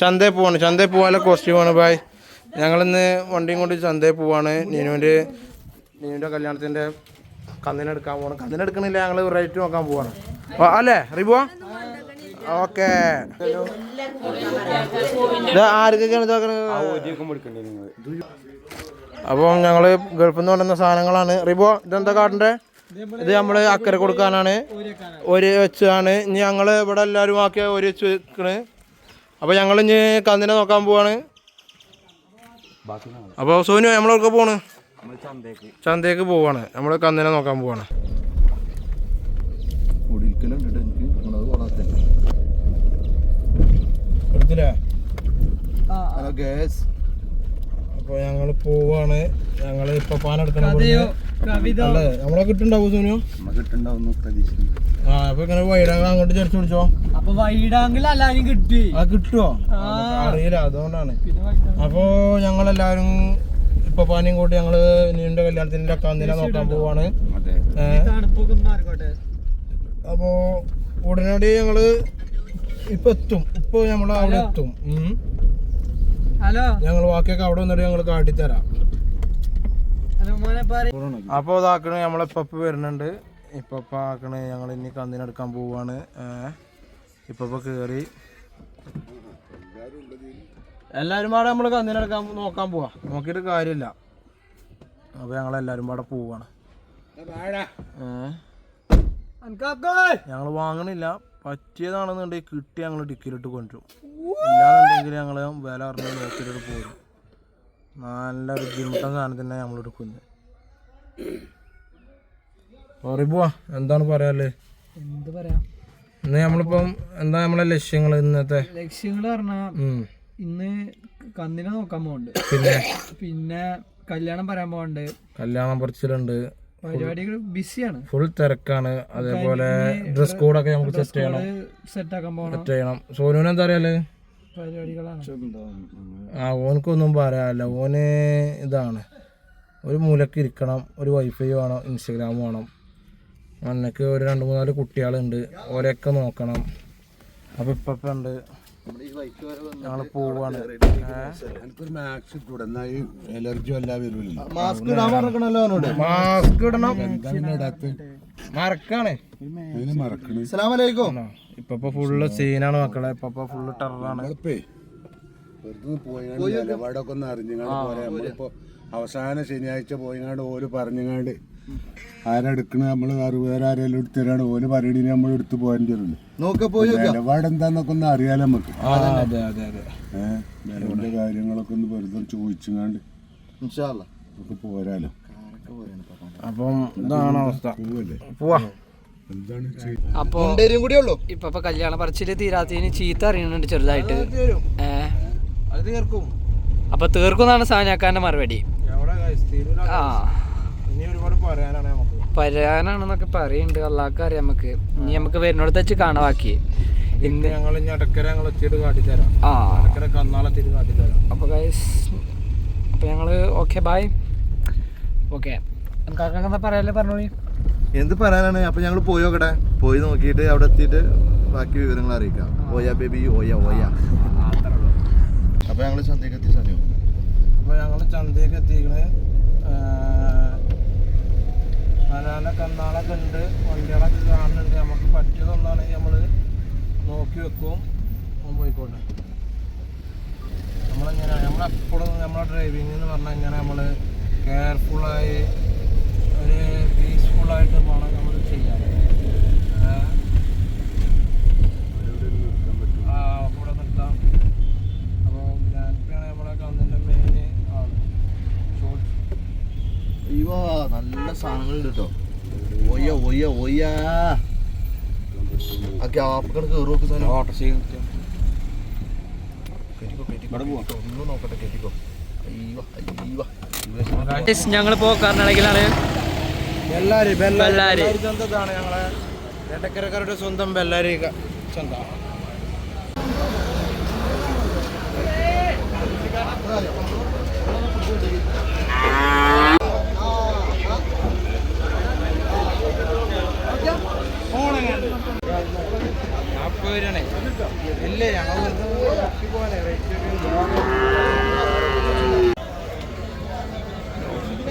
ചന്തയിൽ പോവാണ് ചന്തയിൽ പോകാനുള്ള കോസ്റ്റ്യൂമാണ് ബായ് ഞങ്ങളിന്ന് വണ്ടിയും കൊണ്ട് ചന്തയിൽ പോവാണ് നീനുവിന്റെ നീനുവിന്റെ കല്യാണത്തിന്റെ കന്നിനെടുക്കാൻ പോവാണ് കന്നിനെടുക്കണില്ല ഞങ്ങൾ റേറ്റ് നോക്കാൻ പോവാണ്. അല്ലേ? റിബോ ഓക്കെ. അപ്പം ഞങ്ങൾ ഗൾഫിൽ നിന്ന് കൊണ്ടുവന്ന സാധനങ്ങളാണ്. റിബോ ഇതെന്താ കാട്ടണ്ടേ? ഇത് നമ്മൾ അക്കരെ കൊടുക്കാനാണ്. ഒരു വെച്ചാണ് ഇനി ഞങ്ങൾ ഇവിടെ എല്ലാവരും ആക്കിയ ഒരു വെച്ച് വെക്കണ്. അപ്പോൾ ഞങ്ങൾ ഇനി കന്നിനെ നോക്കാൻ പോവാണ്. അപ്പോൾ സോനു നമ്മളൊക്കെ പോണ്? ചന്തേക്ക് പോവാണ്. നമ്മൾ കന്നിനെ നോക്കാൻ പോവാണ്. അപ്പൊ ഹലോ ഗേസ് അപ്പോൾ ഞങ്ങൾ പോവാണ്. ഞങ്ങൾ ഇപ്പൊ പാനെടുക്കണം അല്ലേ? നമ്മളെ കിട്ടുണ്ടാവും സോനു? ഇട്ടുണ്ടാവുന്നു പ്രതീക്ഷിക്കുന്നു. ആ അപ്പൊ ഇങ്ങനെ വൈഡാങ്ക അങ്ങോട്ട് ചരിച്ചു പിടിച്ചോ? അപ്പൊ വൈഡാങ്കിൽ എല്ലാരും കിട്ടി. അത് കിട്ടുവോ അറിയില്ല അതുകൊണ്ടാണ്. അപ്പോ ഞങ്ങളെല്ലാരും ഇപ്പൊ പാനിയും കൂട്ടി ഞങ്ങൾ നീണ്ട കല്യാണത്തിന്റെ കന്നിനെ നോക്കാൻ പോവാണ്. അപ്പോ ഉടനടി ഞങ്ങൾ ഇപ്പൊ എത്തും. ഇപ്പൊ നമ്മൾ അവിടെ എത്തും. ഹലോ. ഞങ്ങൾ ബാക്കിയൊക്കെ അവിടെ വന്നിട്ട് ഞങ്ങൾ കാട്ടിത്തരാം. അപ്പൊ ഇതാക്കണ നമ്മളെ ഇപ്പപ്പ വരുന്നുണ്ട്. ഇപ്പപ്പ ആക്കണ. ഞങ്ങൾ ഇനി കന്നിനെടുക്കാൻ പോവാണ്. ഇപ്പപ്പ കേറി. എല്ലാവരും പാടെ നമ്മൾ കന്നിനെടുക്കാൻ നോക്കാൻ പോവാ. നോക്കിയിട്ട് കാര്യമില്ല. അപ്പൊ ഞങ്ങൾ എല്ലാരും പാടെ പോവാണ്. ഞങ്ങൾ വാങ്ങണില്ല. പറ്റിയതാണെന്നുണ്ടെങ്കിൽ കിട്ടി ഞങ്ങൾ ഡിക്കിലിട്ട് കൊണ്ടുവരും. ഇല്ലാന്നുണ്ടെങ്കിൽ ഞങ്ങൾ വില അറിഞ്ഞ് നോക്കിയിട്ട് പോകും നല്ല ബുദ്ധിമുട്ടും സാധനത്തിനെ നമ്മൾ എടുക്കുന്നത് എന്താണ് പറയാല്ലേ എന്ത് പറയാ? ഇന്ന് നമ്മളിപ്പം എന്താ നമ്മളെ ലക്ഷ്യങ്ങൾ ഇന്നത്തെ? ലക്ഷ്യങ്ങൾ പറഞ്ഞാ ഇന്ന് കന്നിനെ നോക്കാൻ പോകണ്ട് പിന്നെ? പിന്നെ കല്യാണം പറയാൻ പോകണ്ട് കല്യാണം പറിച്ചിലുണ്ട് പരിപാടികൾ ബിസിയാണ്. ഫുൾ തിരക്കാണ്. അതേപോലെ ഡ്രസ് കോഡൊക്കെ നമുക്ക് സെറ്റ് ചെയ്യണം. സെറ്റ് ആക്കാൻ പോകണം സെറ്റ് ചെയ്യണം. സോനുവിന് എന്താ അറിയാൽ ആ ഓനക്കൊന്നും പറയാല്ല ഓന് ഇതാണ്. ഒരു മൂലക്ക് ഇരിക്കണം. ഒരു വൈഫൈ വേണം. ഇൻസ്റ്റഗ്രാം വേണം. അന്നക്ക് ഒരു രണ്ട് മൂന്നാൽ കുട്ടികളുണ്ട്. ഓരെയൊക്കെ നോക്കണം. അപ്പൊ ഇപ്പൊ ഉണ്ട്. ഞങ്ങൾ പോവാണ്. മാസ്ക് ഇടാൻ പറഞ്ഞിരിക്കണല്ലോ മാസ്ക് ഇടണം. മറക്കാണ്. ഇപ്പൊ ഫുള്ള് സീനാണ് മക്കളെ. ഇപ്പൊ ഫുള്ള് ടെററാണ് നിലപാടൊക്കെ ഒന്ന് അവസാന ശനിയാഴ്ച പോയിങ്ങാണ്ട് ഓര് പറഞ്ഞങ്ങാണ്ട് ആരെടുക്കണ? നമ്മൾ അറുപത് ആരെല്ലാം എടുത്തരാണ്. ഓൽ പറയണി നമ്മൾ എടുത്തു പോകാൻ നോക്ക നിലപാട് എന്താന്നൊക്കെ ഒന്ന് അറിയാലോ നമുക്ക്. ആ, അതെ അതെ അതെ ഏഹ് കാര്യങ്ങളൊക്കെ ഒന്ന് വെറുതെ ചോദിച്ചുങ്ങാണ്ട് നമുക്ക് പോരാലോ. അപ്പം ഇതാണ് അവസ്ഥ. പോവാ. അപ്പോ അപ്പൊ ഇപ്പൊ കല്യാണ പറച്ചിൽ തീരാത്തതിന് ചീത്ത അറിയുന്നുണ്ട് ചെറുതായിട്ട്. അത് തീർക്കും. അപ്പൊ തീർക്കുന്നാണ് സാനാക്കാന്റെ മറുപടി. ആ. പറയാനാണെന്നൊക്കെ പറയുന്നുണ്ട് അള്ളാഹ്ക്ക് അറിയാം നമുക്ക്. ഇനി നമുക്ക് വരുന്നോട് വെച്ച് കാണാൻ ബാക്കി. ഇന്ന് ഞങ്ങൾ ഇനി അടക്കര ഞങ്ങൾ എത്തിയിട്ട് കാട്ടിത്തരാം. ആ. അടക്കര കന്നാളെത്തിയിട്ട് കാട്ടിത്തരാം. അപ്പൊ ഗൈസ് അപ്പൊ ഞങ്ങൾ ഓക്കെ ബായ് ഓക്കെ കാക്ക എന്താ പറയാല്ലേ പറഞ്ഞോളി? എന്ത് പറയാനാണ്? അപ്പൊ ഞങ്ങൾ പോയി നോക്കട്ടെ. പോയി നോക്കിയിട്ട് അവിടെ എത്തിയിട്ട് ബാക്കി വിവരങ്ങൾ അറിയിക്കാം. ഓയ ബേബി ഓയ ഓയ. അപ്പൊ ഞങ്ങൾ ചന്തയ്ക്ക് എത്തി സമയം അപ്പോൾ ഞങ്ങൾ ചന്തയ്ക്ക് എത്തിക്കണ് നല്ല കന്നാളൊക്കെ ഉണ്ട് വണ്ടികളൊക്കെ കാണുന്നുണ്ട്. നമുക്ക് പറ്റിയതൊന്നാണെങ്കിൽ നമ്മൾ നോക്കി വെക്കും. പോയിക്കോട്ടെ. നമ്മളിങ്ങനെ നമ്മളെപ്പോഴും നമ്മളെ ഡ്രൈവിംഗ് എന്ന് പറഞ്ഞാൽ ഇങ്ങനെ നമ്മൾ കെയർഫുള്ളായി ഒരു പീസ്ഫുള്ളായിട്ട് വേണം നമ്മൾ ചെയ്യാൻ? ആ അപ്പോൾ മെയിൻ നല്ല സാധനങ്ങളുണ്ട് കേട്ടോ ഓയ കർണാടകയിലാണ് ഓയ ആ ഗ്യാപ്പൊക്കെ കയറി നോക്ക് സാധനം ഒന്ന് നോക്കട്ടെ കെട്ടിക്കോ അയ്യോ അയ്യോ. ഞങ്ങൾ പോക്കാറിനാണെങ്കിലാണ് ബെല്ലാരി ബെല്ലാരി. ചന്തതാണ് ഞങ്ങളെ. എടക്കരക്കാരുടെ സ്വന്തം ബെല്ലാരി ചന്ത അപ്പൊ വരണേ ഇല്ലേ ഞങ്ങൾ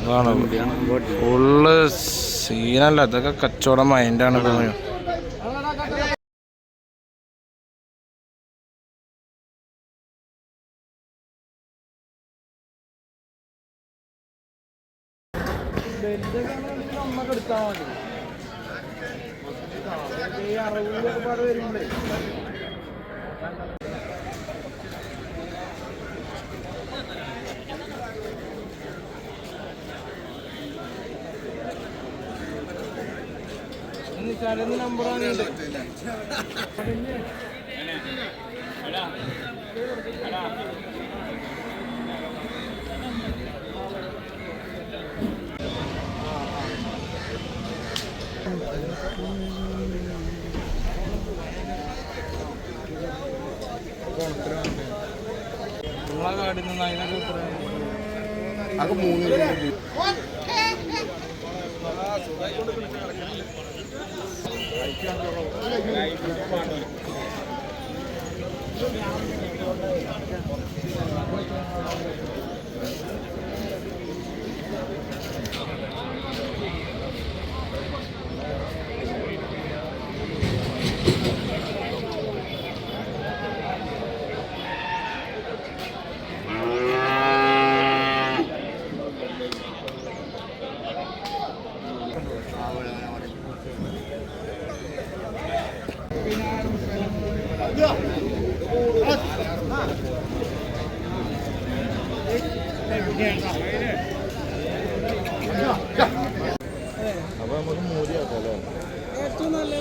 അതാണ് ഫുള്ള് സീനല്ല ഇതൊക്കെ കച്ചവടം മൈൻഡാണ് തോന്നുന്നു നിങ്ങളെ കാടിൽ നിന്ന് അതിനൊക്കെ അത് മൂന്ന് അപ്പൊ നമുക്ക് മൂരിയാക്കാം അല്ലേ ഏറ്റവും നല്ല